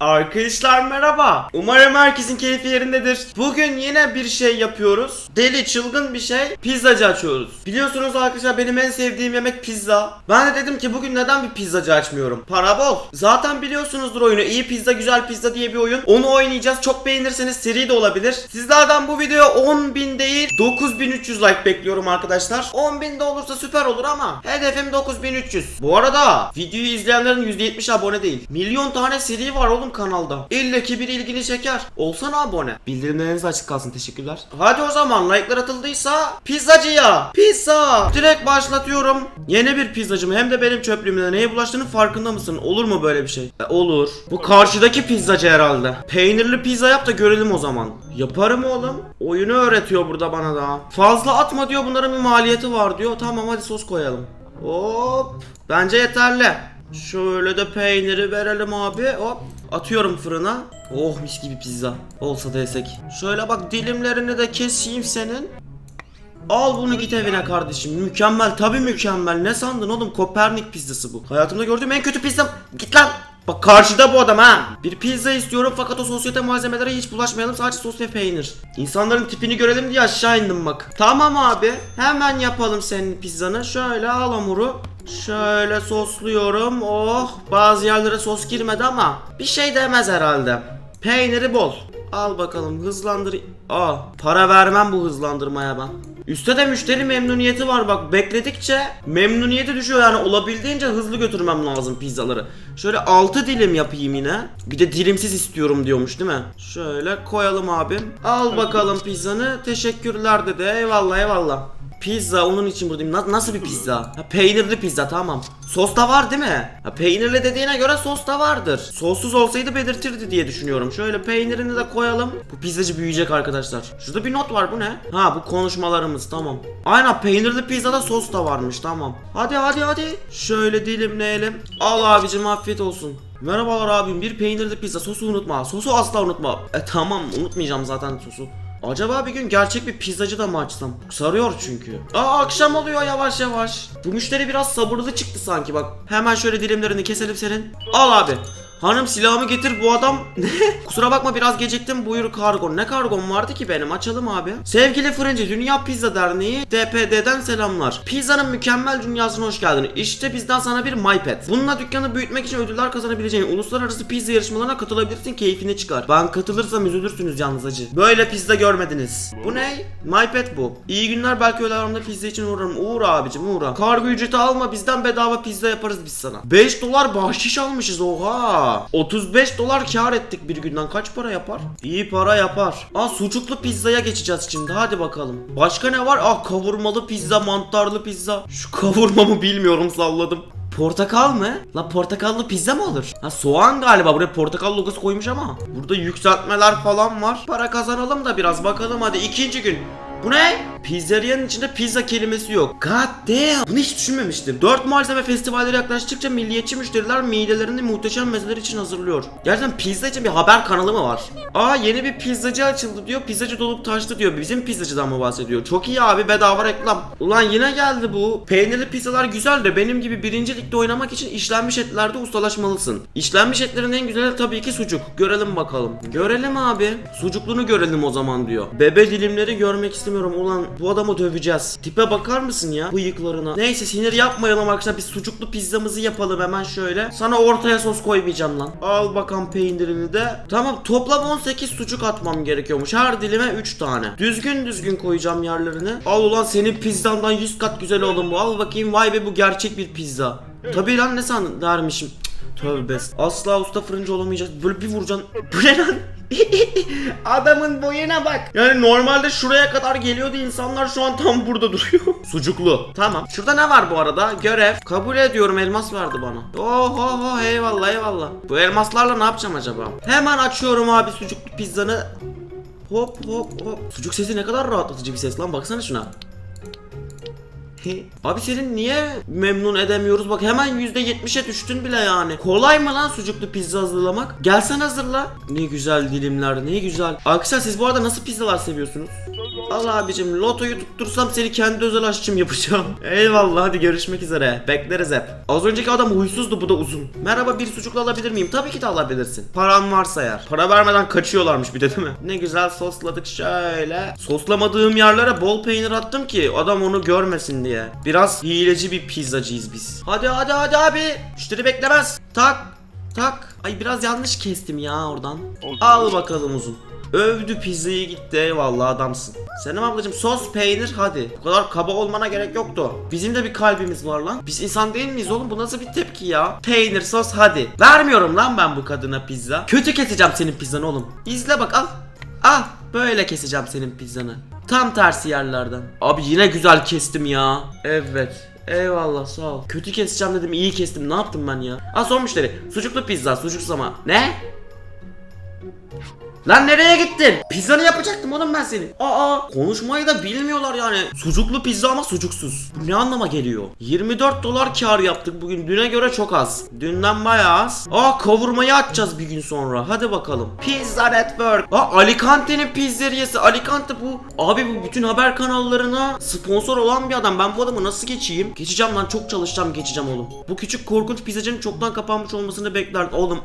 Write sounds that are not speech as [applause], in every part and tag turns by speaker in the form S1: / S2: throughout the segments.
S1: Arkadaşlar merhaba. Umarım herkesin keyfi yerindedir. Bugün yine bir şey yapıyoruz. Deli çılgın bir şey. Pizzacı açıyoruz. Biliyorsunuz arkadaşlar benim en sevdiğim yemek pizza. Ben de dedim ki bugün neden bir pizzacı açmıyorum? Para bol. Zaten biliyorsunuzdur oyunu. İyi pizza güzel pizza diye bir oyun. Onu oynayacağız. Çok beğenirseniz seri de olabilir. Sizlerden bu videoya 10.000 değil 9300 like bekliyorum arkadaşlar. 10.000 de olursa süper olur ama hedefim 9300. Bu arada videoyu izleyenlerin %70 abone değil. Milyon tane seri var oğlum kanalda. İlle ki bir ilgini çeker. Olsana abone. Bildirimleriniz açık kalsın teşekkürler. Hadi o zaman like'lar atıldıysa pizzacıya. Pizza. Direkt başlatıyorum. Yeni bir pizzacı mı? Hem de benim çöplüğümde neye bulaştığını farkında mısın? Olur mu böyle bir şey? E, olur. Bu karşıdaki pizzacı herhalde. Peynirli pizza yap da görelim o zaman. Yaparım oğlum. Oyunu öğretiyor burada bana da. Fazla atma diyor bunların bir maliyeti var diyor. Tamam hadi sos koyalım. Hop. Bence yeterli. Şöyle de peyniri verelim abi. Hop. Atıyorum fırına. Oh mis gibi pizza. Olsa da yesek. Şöyle bak dilimlerini de keseyim senin. Al bunu git evine kardeşim. Mükemmel tabi mükemmel. Ne sandın oğlum? Kopernik pizzası bu. Hayatımda gördüğüm en kötü pizzam. Git lan. Bak karşıda bu adam ha. Bir pizza istiyorum fakat o sosyete malzemelere hiç bulaşmayalım. Sadece sos ve peynir. İnsanların tipini görelim diye aşağı indim bak. Tamam abi. Hemen yapalım senin pizzanı. Şöyle al hamuru. Şöyle sosluyorum. Oh bazı yerlere sos girmedi ama bir şey demez herhalde. Peyniri bol. Al bakalım hızlandır. Aa para vermem bu hızlandırmaya ben. Üste de müşteri memnuniyeti var bak bekledikçe memnuniyeti düşüyor yani olabildiğince hızlı götürmem lazım pizzaları. Şöyle 6 dilim yapayım yine. Bir de dilimsiz istiyorum diyormuş değil mi? Şöyle koyalım abim. Al bakalım pizzanı. Teşekkürler dedi. Eyvallah eyvallah. Pizza onun için buradayım. Na- nasıl bir pizza? Ha, peynirli pizza tamam. Sos da var değil mi? Ha, peynirli dediğine göre sos da vardır. Sossuz olsaydı belirtirdi diye düşünüyorum. Şöyle peynirini de koyalım. Bu pizzacı büyüyecek arkadaşlar. Şurada bir not var bu ne? Ha bu konuşmalarımız tamam. Aynen peynirli pizzada sos da varmış tamam. Hadi hadi hadi. Şöyle dilimleyelim. Al abicim afiyet olsun. Merhabalar abim bir peynirli pizza sosu unutma. Sosu asla unutma. E tamam unutmayacağım zaten sosu. Acaba bir gün gerçek bir pizzacı da mı açsam? Sarıyor çünkü. Aa akşam oluyor yavaş yavaş. Bu müşteri biraz sabırlı çıktı sanki bak. Hemen şöyle dilimlerini keselim senin. Al abi. Hanım silahımı getir bu adam. [laughs] Ne? Kusura bakma biraz geciktim buyur kargo. Ne kargom vardı ki benim açalım abi. Sevgili fırıncı Dünya Pizza Derneği DPD'den selamlar. Pizzanın mükemmel dünyasına hoş geldin. İşte bizden sana bir MyPad. Bununla dükkanı büyütmek için ödüller kazanabileceğin uluslararası pizza yarışmalarına katılabilirsin keyfine çıkar. Ben katılırsam üzülürsünüz yalnız acı. Böyle pizza görmediniz. Bu ne? MyPad bu. İyi günler belki öğle aramda pizza için uğrarım. Uğur abicim uğra. Kargo ücreti alma bizden bedava pizza yaparız biz sana. 5 dolar bahşiş almışız oha. 35 dolar kar ettik bir günden. Kaç para yapar? İyi para yapar. Aa sucuklu pizzaya geçeceğiz şimdi. Hadi bakalım. Başka ne var? Ah kavurmalı pizza, mantarlı pizza. Şu kavurmamı bilmiyorum salladım. Portakal mı? La portakallı pizza mı olur? Ha soğan galiba buraya portakal logosu koymuş ama. Burada yükseltmeler falan var. Para kazanalım da biraz bakalım hadi ikinci gün. Bu ne? Pizzeriyanın içinde pizza kelimesi yok. God damn. Bunu hiç düşünmemiştim. 4 malzeme festivalleri yaklaştıkça milliyetçi müşteriler midelerini muhteşem mezeler için hazırlıyor. Gerçekten pizza için bir haber kanalı mı var? Aa yeni bir pizzacı açıldı diyor. Pizzacı dolup taştı diyor. Bizim pizzacıdan mı bahsediyor? Çok iyi abi bedava reklam. Ulan yine geldi bu. Peynirli pizzalar güzel de benim gibi birinci ligde oynamak için işlenmiş etlerde ustalaşmalısın. İşlenmiş etlerin en güzeli tabii ki sucuk. Görelim bakalım. Görelim abi. Sucuklunu görelim o zaman diyor. Bebe dilimleri görmek istemiyorum. Ulan bu adamı döveceğiz. Tipe bakar mısın ya bıyıklarına? Neyse sinir yapmayalım arkadaşlar. Biz sucuklu pizzamızı yapalım hemen şöyle. Sana ortaya sos koymayacağım lan. Al bakalım peynirini de. Tamam toplam 18 sucuk atmam gerekiyormuş. Her dilime 3 tane. Düzgün düzgün koyacağım yerlerini. Al ulan senin pizzandan 100 kat güzel oğlum bu. Al bakayım vay be bu gerçek bir pizza. Tabii lan ne sandın dermişim. Tövbe. Asla usta fırıncı olamayacağız. Böyle bir vuracaksın. Bu ne lan? [laughs] Adamın boyuna bak. Yani normalde şuraya kadar geliyordu insanlar şu an tam burada duruyor. [laughs] Sucuklu. Tamam. Şurada ne var bu arada? Görev. Kabul ediyorum elmas verdi bana. Oh oh oh eyvallah eyvallah. Bu elmaslarla ne yapacağım acaba? Hemen açıyorum abi sucuklu pizzanı. Hop hop hop. Sucuk sesi ne kadar rahatlatıcı bir ses lan baksana şuna. Abi senin niye memnun edemiyoruz? Bak hemen %70'e düştün bile yani. Kolay mı lan sucuklu pizza hazırlamak? Gelsen hazırla. Ne güzel dilimler, ne güzel. Arkadaşlar siz bu arada nasıl pizzalar seviyorsunuz? Al abicim lotoyu tuttursam seni kendi özel aşçım yapacağım. [laughs] Eyvallah hadi görüşmek üzere. Bekleriz hep. Az önceki adam huysuzdu bu da uzun. Merhaba bir sucuklu alabilir miyim? Tabii ki de alabilirsin. Paran varsa eğer. Para vermeden kaçıyorlarmış bir de değil mi? Ne güzel sosladık şöyle. Soslamadığım yerlere bol peynir attım ki adam onu görmesin diye. Biraz hileci bir pizzacıyız biz. Hadi hadi hadi abi. Müşteri beklemez. Tak. Tak. Ay biraz yanlış kestim ya oradan. Al bakalım uzun. Övdü pizzayı gitti eyvallah adamsın. Senem ablacım sos peynir hadi. Bu kadar kaba olmana gerek yoktu. Bizim de bir kalbimiz var lan. Biz insan değil miyiz oğlum bu nasıl bir tepki ya? Peynir sos hadi. Vermiyorum lan ben bu kadına pizza. Kötü keseceğim senin pizzanı oğlum. İzle bak al. Al böyle keseceğim senin pizzanı. Tam tersi yerlerden. Abi yine güzel kestim ya. Evet. Eyvallah sağ ol. Kötü keseceğim dedim iyi kestim. Ne yaptım ben ya? Ha son müşteri. Sucuklu pizza, sucuksuz ama. Ne? Lan nereye gittin? Pizzanı yapacaktım oğlum ben senin. Aa konuşmayı da bilmiyorlar yani. Sucuklu pizza ama sucuksuz. Bu ne anlama geliyor? 24 dolar kar yaptık bugün. Düne göre çok az. Dünden bayağı az. Aa kavurmayı açacağız bir gün sonra. Hadi bakalım. Pizza Network. Aa Alicante'nin pizzeriyesi. Alicante bu. Abi bu bütün haber kanallarına sponsor olan bir adam. Ben bu adamı nasıl geçeyim? Geçeceğim lan çok çalışacağım geçeceğim oğlum. Bu küçük korkunç pizzacının çoktan kapanmış olmasını beklerdim. Oğlum.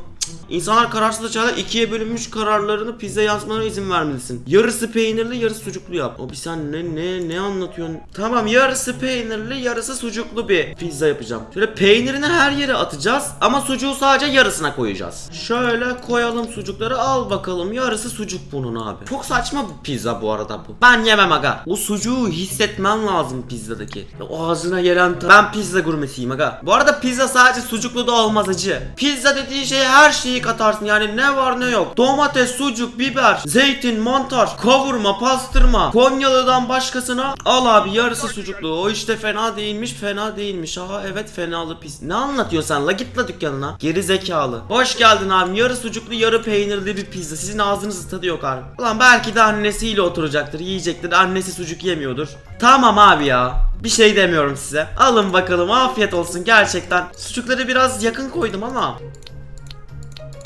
S1: İnsanlar kararsız çağda ikiye bölünmüş kararlarını pizza yansımalarına izin vermelisin. Yarısı peynirli, yarısı sucuklu yap. Abi sen ne ne ne anlatıyorsun? Tamam, yarısı peynirli, yarısı sucuklu bir pizza yapacağım. Şöyle peynirini her yere atacağız ama sucuğu sadece yarısına koyacağız. Şöyle koyalım sucukları al bakalım. Yarısı sucuk bunun abi. Çok saçma bir pizza bu arada bu. Ben yemem aga. O sucuğu hissetmen lazım pizzadaki. O ağzına gelen Ben pizza gurmesiyim aga. Bu arada pizza sadece sucuklu da olmaz acı. Pizza dediği şey her şeyi katarsın. Yani ne var ne yok. Domates, sucuk, biber, zeytin, mantar, kavurma, pastırma. Konyalı'dan başkasına al abi yarısı sucuklu. O işte fena değilmiş, fena değilmiş. Aha evet fenalı pis. Ne anlatıyorsun sen la git la dükkanına. Geri zekalı. Hoş geldin abi. Yarı sucuklu, yarı peynirli bir pizza. Sizin ağzınızın tadı yok abi. Ulan belki de annesiyle oturacaktır, yiyecektir. Annesi sucuk yemiyordur. Tamam abi ya. Bir şey demiyorum size. Alın bakalım afiyet olsun gerçekten. Sucukları biraz yakın koydum ama.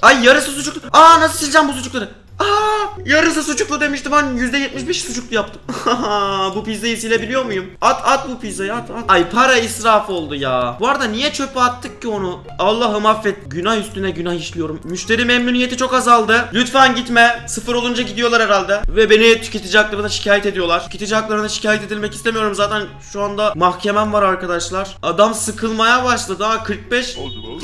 S1: Ay yarısı sucuklu. Aa nasıl sileceğim bu sucukları? Aa yarısı sucuklu demiştim ben %75 sucuklu yaptım. [laughs] bu pizzayı silebiliyor muyum? At at bu pizzayı at at. Ay para israf oldu ya. Bu arada niye çöpe attık ki onu? Allah'ım affet. Günah üstüne günah işliyorum. Müşteri memnuniyeti çok azaldı. Lütfen gitme. Sıfır olunca gidiyorlar herhalde. Ve beni tüketici haklarına şikayet ediyorlar. Tüketici haklarına şikayet edilmek istemiyorum zaten. Şu anda mahkemem var arkadaşlar. Adam sıkılmaya başladı. Daha 45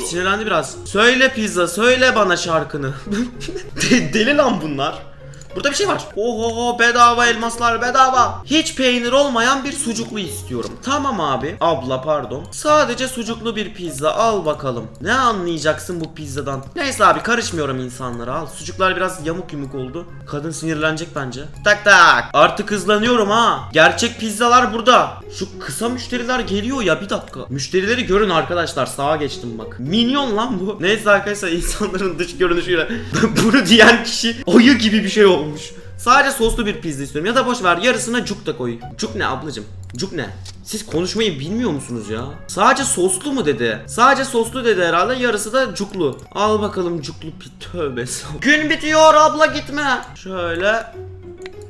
S1: Sinirlendi biraz. Söyle pizza, söyle bana şarkını. [laughs] De- Deli lan bunlar. Burada bir şey var. Oho bedava elmaslar bedava. Hiç peynir olmayan bir sucuklu istiyorum. Tamam abi. Abla pardon. Sadece sucuklu bir pizza al bakalım. Ne anlayacaksın bu pizzadan? Neyse abi karışmıyorum insanlara al. Sucuklar biraz yamuk yumuk oldu. Kadın sinirlenecek bence. Tak tak. Artık hızlanıyorum ha. Gerçek pizzalar burada. Şu kısa müşteriler geliyor ya bir dakika. Müşterileri görün arkadaşlar. Sağa geçtim bak. Minyon lan bu. Neyse arkadaşlar insanların dış görünüşüyle [laughs] bunu diyen kişi ayı gibi bir şey olmuş. Sadece soslu bir pizza istiyorum ya da boş ver yarısına cuk da koy. Cuk ne ablacım? Cuk ne? Siz konuşmayı bilmiyor musunuz ya? Sadece soslu mu dedi? Sadece soslu dedi herhalde yarısı da cuklu. Al bakalım cuklu pi tövbe estağfurullah. Gün bitiyor abla gitme. Şöyle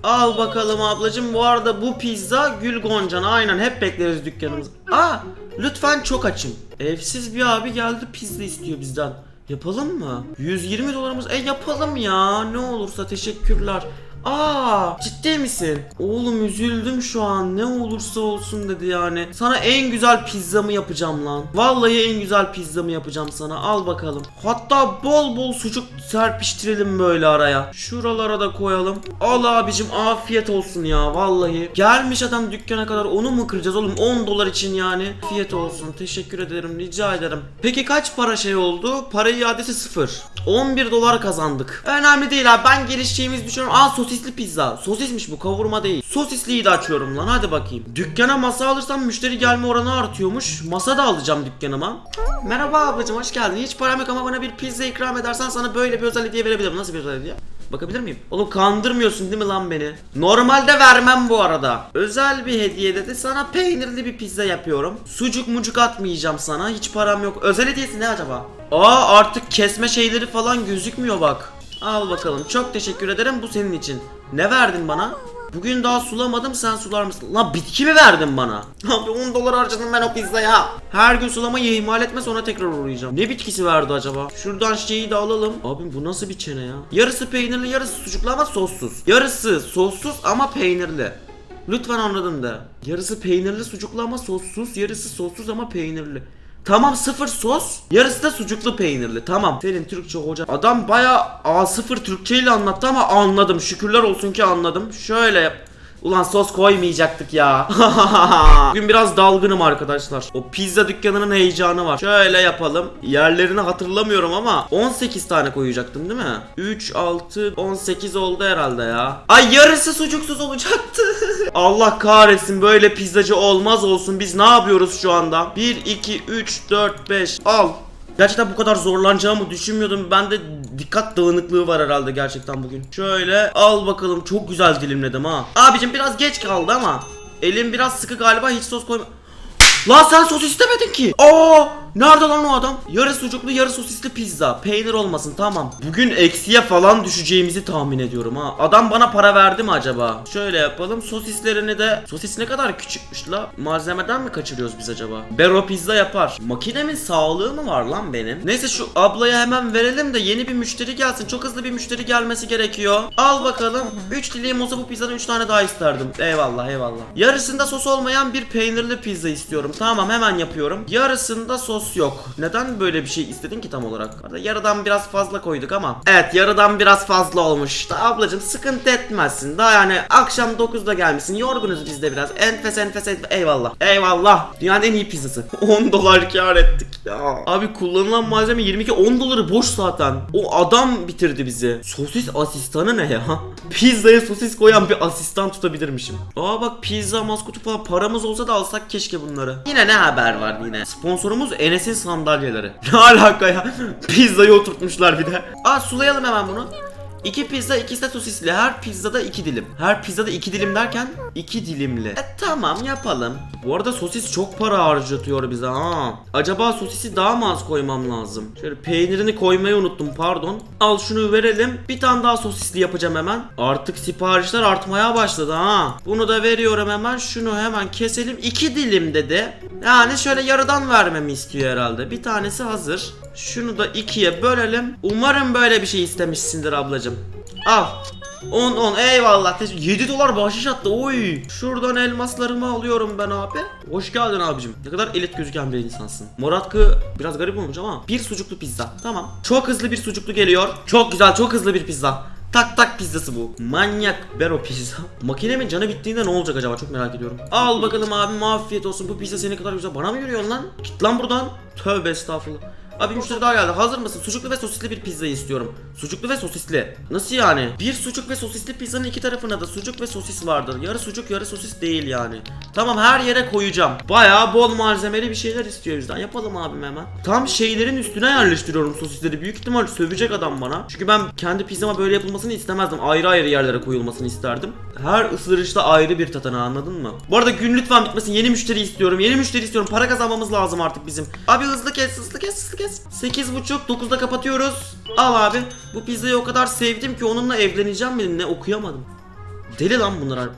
S1: Al bakalım ablacım. Bu arada bu pizza Gül Goncan. Aynen hep bekleriz dükkanımız. Aa lütfen çok açım. Evsiz bir abi geldi pizza istiyor bizden. Yapalım mı? 120 dolarımız. E yapalım ya. Ne olursa teşekkürler. Aa ciddi misin? Oğlum üzüldüm şu an. Ne olursa olsun dedi yani. Sana en güzel pizzamı yapacağım lan. Vallahi en güzel pizzamı yapacağım sana. Al bakalım. Hatta bol bol sucuk serpiştirelim böyle araya. Şuralara da koyalım. Al abicim afiyet olsun ya vallahi. Gelmiş adam dükkana kadar onu mu kıracağız oğlum 10 dolar için yani. Afiyet olsun teşekkür ederim rica ederim. Peki kaç para şey oldu? Para iadesi sıfır. 11 dolar kazandık. Önemli değil abi ben gelişeceğimizi düşünüyorum. Aa sosisli pizza. Sosismiş bu kavurma değil. Sosisliyi de açıyorum lan hadi bakayım. Dükkana masa alırsam müşteri gelme oranı artıyormuş. Masa da alacağım dükkanıma. Merhaba ablacım hoş geldin. Hiç param yok ama bana bir pizza ikram edersen sana böyle bir özel hediye verebilirim. Nasıl bir özel hediye? Bakabilir miyim? Oğlum kandırmıyorsun değil mi lan beni? Normalde vermem bu arada. Özel bir hediye dedi. Sana peynirli bir pizza yapıyorum. Sucuk mucuk atmayacağım sana. Hiç param yok. Özel hediyesi ne acaba? Aa artık kesme şeyleri falan gözükmüyor bak. Al bakalım. Çok teşekkür ederim. Bu senin için. Ne verdin bana? Bugün daha sulamadım sen sular mısın? Lan bitki mi verdin bana? [laughs] Abi 10 dolar harcadım ben o pizzaya. Her gün sulamayı ihmal etme sonra tekrar uğrayacağım. Ne bitkisi verdi acaba? Şuradan şeyi de alalım. Abi bu nasıl bir çene ya? Yarısı peynirli yarısı sucuklu ama sossuz. Yarısı sossuz ama peynirli. Lütfen anladın da. Yarısı peynirli sucuklu ama sossuz. Yarısı sossuz ama peynirli. Tamam sıfır sos. Yarısı da sucuklu peynirli. Tamam. Senin Türkçe hoca. Adam baya A0 Türkçe ile anlattı ama anladım. Şükürler olsun ki anladım. Şöyle yap. Ulan sos koymayacaktık ya. [laughs] Bugün biraz dalgınım arkadaşlar. O pizza dükkanının heyecanı var. Şöyle yapalım. Yerlerini hatırlamıyorum ama 18 tane koyacaktım değil mi? 3, 6, 18 oldu herhalde ya. Ay yarısı sucuksuz olacaktı. [laughs] Allah kahretsin böyle pizzacı olmaz olsun. Biz ne yapıyoruz şu anda? 1, 2, 3, 4, 5 al. Gerçekten bu kadar zorlanacağımı düşünmüyordum. Bende dikkat dağınıklığı var herhalde gerçekten bugün. Şöyle al bakalım çok güzel dilimledim ha. Abicim biraz geç kaldı ama elim biraz sıkı galiba hiç sos koyma. Lan sen sos istemedin ki. Aa, nerede lan o adam? Yarı sucuklu yarı sosisli pizza. Peynir olmasın tamam. Bugün eksiye falan düşeceğimizi tahmin ediyorum ha. Adam bana para verdi mi acaba? Şöyle yapalım. Sosislerini de sosis ne kadar küçükmüş la. Malzemeden mi kaçırıyoruz biz acaba? Bero pizza yapar. Makinemin sağlığı mı var lan benim? Neyse şu ablaya hemen verelim de yeni bir müşteri gelsin. Çok hızlı bir müşteri gelmesi gerekiyor. Al bakalım. 3 dilim olsa bu pizzanın 3 tane daha isterdim. Eyvallah eyvallah. Yarısında sos olmayan bir peynirli pizza istiyorum. Tamam hemen yapıyorum. Yarısında sos yok. Neden böyle bir şey istedin ki tam olarak? Yarıdan biraz fazla koyduk ama. Evet yarıdan biraz fazla olmuş. Da ablacım sıkıntı etmezsin. Daha yani akşam 9'da gelmişsin. Yorgunuz biz de biraz. Enfes enfes enfes. Eyvallah. Eyvallah. Dünyanın en iyi pizzası. [laughs] 10 dolar kar ettik ya. Abi kullanılan malzeme 22 10 doları boş zaten. O adam bitirdi bizi. Sosis asistanı ne ya? [laughs] Pizzaya sosis koyan bir asistan tutabilirmişim. Aa bak pizza maskotu falan paramız olsa da alsak keşke bunları. Yine ne haber var yine? Sponsorumuz Enes'in sandalyeleri. [laughs] Ne alaka ya? Pizzayı oturtmuşlar bir de. Aa sulayalım hemen bunu. İki pizza, ikisi de sosisli. Her pizzada iki dilim. Her pizzada iki dilim derken iki dilimli. E tamam yapalım. Bu arada sosis çok para harcatıyor bize ha. Acaba sosisi daha mı az koymam lazım? Şöyle peynirini koymayı unuttum pardon. Al şunu verelim. Bir tane daha sosisli yapacağım hemen. Artık siparişler artmaya başladı ha. Bunu da veriyorum hemen. Şunu hemen keselim. İki dilim dedi. Yani şöyle yarıdan vermemi istiyor herhalde. Bir tanesi hazır. Şunu da ikiye bölelim. Umarım böyle bir şey istemişsindir ablacım. Al. 10 10 eyvallah. Teş- 7 dolar bahşiş attı. Oy. Şuradan elmaslarımı alıyorum ben abi. Hoş geldin abicim. Ne kadar elit gözüken bir insansın. Moratkı biraz garip olmuş ama bir sucuklu pizza. Tamam. Çok hızlı bir sucuklu geliyor. Çok güzel, çok hızlı bir pizza. Tak tak pizzası bu. Manyak bero pizza. [laughs] Makinemin canı bittiğinde ne olacak acaba çok merak ediyorum. Al bakalım abi afiyet olsun. Bu pizza seni kadar güzel. Bana mı yürüyorsun lan? Git lan buradan. Tövbe estağfurullah. Abi müşteri daha geldi. Hazır mısın? Sucuklu ve sosisli bir pizza istiyorum. Sucuklu ve sosisli. Nasıl yani? Bir sucuk ve sosisli pizzanın iki tarafına da sucuk ve sosis vardır. Yarı sucuk yarı sosis değil yani. Tamam her yere koyacağım. Bayağı bol malzemeli bir şeyler istiyor bizden. Yapalım abim hemen. Tam şeylerin üstüne yerleştiriyorum sosisleri. Büyük ihtimal sövecek adam bana. Çünkü ben kendi pizzama böyle yapılmasını istemezdim. Ayrı ayrı yerlere koyulmasını isterdim. Her ısırışta ayrı bir tatana anladın mı? Bu arada gün lütfen bitmesin. Yeni müşteri istiyorum. Yeni müşteri istiyorum. Para kazanmamız lazım artık bizim. Abi hızlı kes, hızlı kes, hızlı kes. 8.30 9'da kapatıyoruz. Al abi. Bu pizzayı o kadar sevdim ki onunla evleneceğim mi ne okuyamadım. Deli lan bunlar harbi.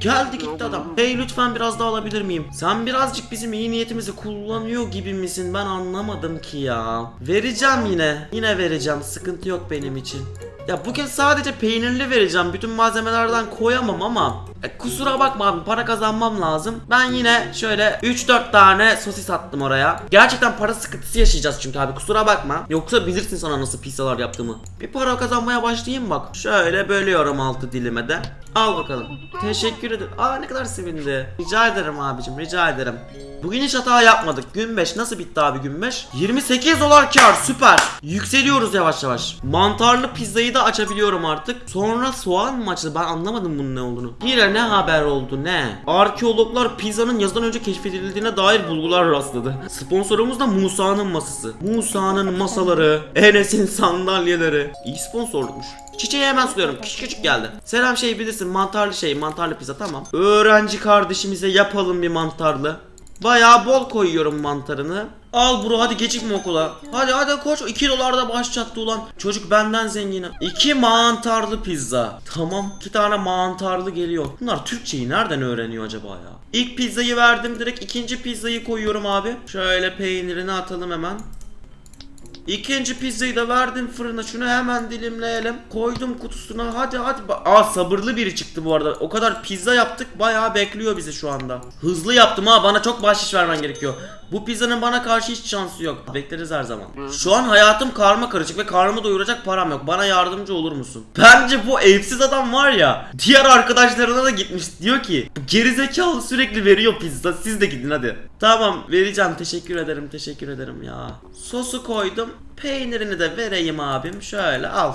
S1: Geldi gitti adam. Hey lütfen biraz daha alabilir miyim? Sen birazcık bizim iyi niyetimizi kullanıyor gibi misin? Ben anlamadım ki ya. Vereceğim yine. Yine vereceğim. Sıkıntı yok benim için. Ya bugün sadece peynirli vereceğim. Bütün malzemelerden koyamam ama e, kusura bakma abi para kazanmam lazım. Ben yine şöyle 3-4 tane sosis attım oraya. Gerçekten para sıkıntısı yaşayacağız çünkü abi kusura bakma. Yoksa bilirsin sana nasıl pizzalar yaptığımı. Bir para kazanmaya başlayayım bak. Şöyle bölüyorum altı dilime de. Al bakalım. Teşekkür ederim. Aa ne kadar sevindi. Rica ederim abicim rica ederim. Bugün hiç hata yapmadık. Gün 5 nasıl bitti abi gün 5? 28 dolar kar süper. Yükseliyoruz yavaş yavaş. Mantarlı pizzayı da açabiliyorum artık. Sonra soğan mı? Ben anlamadım bunun ne olduğunu. Yine ne haber oldu ne? Arkeologlar pizzanın yazdan önce keşfedildiğine dair bulgular rastladı. Sponsorumuz da Musa'nın masası. Musa'nın masaları, Enes'in sandalyeleri. İyi sponsorlukmuş. Çiçeği hemen suluyorum. Küçük küçük geldi. Selam şey bilirsin mantarlı şey mantarlı pizza tamam. Öğrenci kardeşimize yapalım bir mantarlı. Bayağı bol koyuyorum mantarını. Al bro hadi gecikme okula. Hadi hadi koş 2 dolar da baş çattı ulan. Çocuk benden zenginim. 2 mantarlı pizza. Tamam 2 tane mantarlı geliyor. Bunlar Türkçeyi nereden öğreniyor acaba ya? İlk pizzayı verdim direkt ikinci pizzayı koyuyorum abi. Şöyle peynirini atalım hemen. İkinci pizzayı da verdim fırına. Şunu hemen dilimleyelim. Koydum kutusuna. Hadi hadi. Aa sabırlı biri çıktı bu arada. O kadar pizza yaptık. Bayağı bekliyor bizi şu anda. Hızlı yaptım ha. Bana çok bahşiş vermen gerekiyor. Bu pizzanın bana karşı hiç şansı yok. Bekleriz her zaman. Şu an hayatım karma karışık ve karnımı doyuracak param yok. Bana yardımcı olur musun? Bence bu evsiz adam var ya. Diğer arkadaşlarına da gitmiş. Diyor ki "Bu gerizekalı sürekli veriyor pizza. Siz de gidin hadi. Tamam vereceğim. Teşekkür ederim. Teşekkür ederim ya. Sosu koydum. Peynirini de vereyim abim. Şöyle al.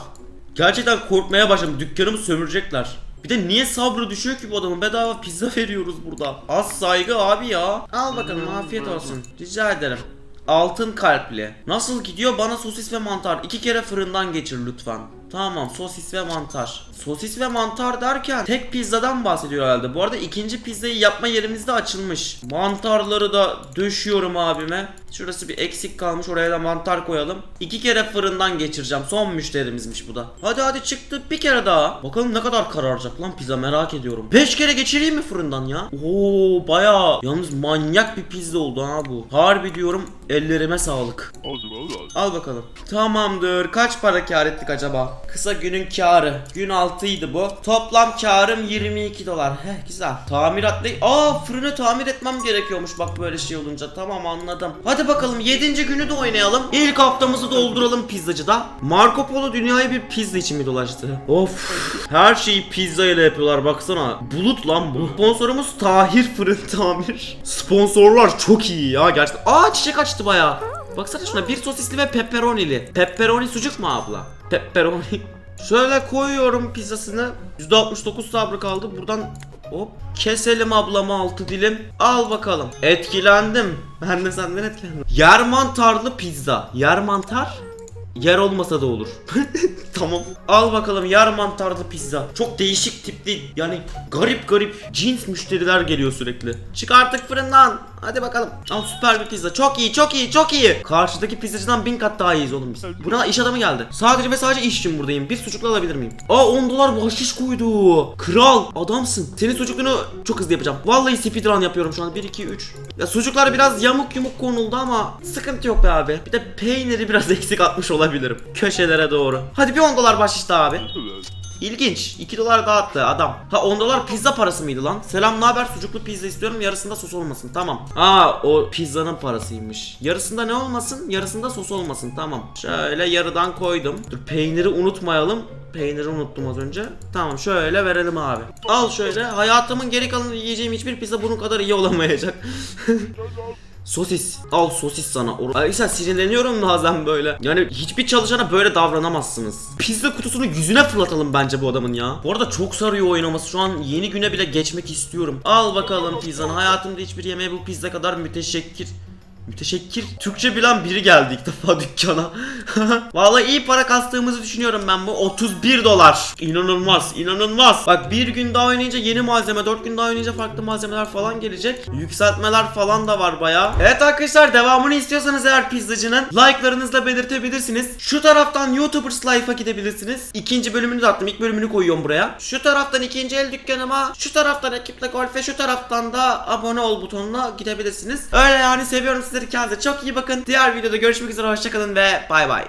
S1: Gerçekten korkmaya başladım. Dükkanımı sömürecekler. Bir de niye sabrı düşüyor ki bu adamın? Bedava pizza [laughs] veriyoruz burada. Az saygı abi ya. Al bakalım afiyet olsun. Rica ederim. Altın kalpli. Nasıl gidiyor? Bana sosis ve mantar. iki kere fırından geçir lütfen. Tamam sosis ve mantar. Sosis ve mantar derken tek pizzadan bahsediyor herhalde. Bu arada ikinci pizzayı yapma yerimiz de açılmış. Mantarları da döşüyorum abime. Şurası bir eksik kalmış oraya da mantar koyalım. İki kere fırından geçireceğim. Son müşterimizmiş bu da. Hadi hadi çıktı bir kere daha. Bakalım ne kadar kararacak lan pizza merak ediyorum. Beş kere geçireyim mi fırından ya? Oo bayağı. Yalnız manyak bir pizza oldu ha bu. Harbi diyorum ellerime sağlık. Al bakalım. Tamamdır. Kaç para kar ettik acaba? Kısa günün karı. Gün 6'ydı bu. Toplam karım 22 dolar. Heh güzel. Tamirat ne? Aa fırını tamir etmem gerekiyormuş bak böyle şey olunca. Tamam anladım. Hadi bakalım 7. günü de oynayalım. İlk haftamızı dolduralım pizzacıda. Marco Polo dünyayı bir pizza için mi dolaştı? Of. Her şeyi pizza ile yapıyorlar baksana. Bulut lan bu. Sponsorumuz Tahir Fırın Tamir. Sponsorlar çok iyi ya gerçekten. Aa çiçek açtı bayağı. Baksana şuna bir sosisli ve pepperonili. Pepperoni sucuk mu abla? Pepperoni. [laughs] Şöyle koyuyorum pizzasını. %69 sabrı kaldı. Buradan hop keselim ablama altı dilim. Al bakalım. Etkilendim. Ben de senden etkilendim. Yer mantarlı pizza. Yer mantar? Yer olmasa da olur. [laughs] tamam. Al bakalım yer mantarlı pizza. Çok değişik tipli yani garip garip cins müşteriler geliyor sürekli. Çık artık fırından. Hadi bakalım. Al süper bir pizza. Çok iyi çok iyi çok iyi. Karşıdaki pizzacıdan bin kat daha iyiyiz oğlum biz. Buna iş adamı geldi. Sadece ve sadece iş için buradayım. Bir sucuklu alabilir miyim? Aa 10 dolar bahşiş koydu. Kral adamsın. Senin sucukluğunu çok hızlı yapacağım. Vallahi speedrun yapıyorum şu an. 1 2 3. Ya sucuklar biraz yamuk yumuk konuldu ama sıkıntı yok be abi. Bir de peyniri biraz [laughs] eksik atmış olabilirim. Köşelere doğru. Hadi bir 10 dolar bahşiş daha abi. İlginç. 2 dolar daha attı adam. Ha 10 dolar pizza parası mıydı lan? Selam ne haber? Sucuklu pizza istiyorum. Yarısında sos olmasın. Tamam. Aa o pizzanın parasıymış. Yarısında ne olmasın? Yarısında sos olmasın. Tamam. Şöyle yarıdan koydum. Dur peyniri unutmayalım. Peyniri unuttum az önce. Tamam şöyle verelim abi. Al şöyle. Hayatımın geri kalanını yiyeceğim hiçbir pizza bunun kadar iyi olamayacak. [laughs] Sosis. Al sosis sana. Or- Arkadaşlar sinirleniyorum bazen böyle. Yani hiçbir çalışana böyle davranamazsınız. Pizza kutusunu yüzüne fırlatalım bence bu adamın ya. Bu arada çok sarıyor oynaması. Şu an yeni güne bile geçmek istiyorum. Al bakalım pizzanı. Hayatımda hiçbir yemeğe bu pizza kadar müteşekkir Müteşekkir. Türkçe bilen biri geldi ilk defa [laughs] dükkana. [laughs] Vallahi iyi para kastığımızı düşünüyorum ben bu. 31 dolar. İnanılmaz, inanılmaz. Bak bir gün daha oynayınca yeni malzeme, 4 gün daha oynayınca farklı malzemeler falan gelecek. Yükseltmeler falan da var baya. Evet arkadaşlar devamını istiyorsanız eğer pizzacının like'larınızla belirtebilirsiniz. Şu taraftan YouTubers Life'a gidebilirsiniz. İkinci bölümünü de attım. İlk bölümünü koyuyorum buraya. Şu taraftan ikinci el dükkanıma, şu taraftan ekiple golfe, şu taraftan da abone ol butonuna gidebilirsiniz. Öyle yani seviyorum sizleri kendinize çok iyi bakın. Diğer videoda görüşmek üzere hoşçakalın ve bay bay.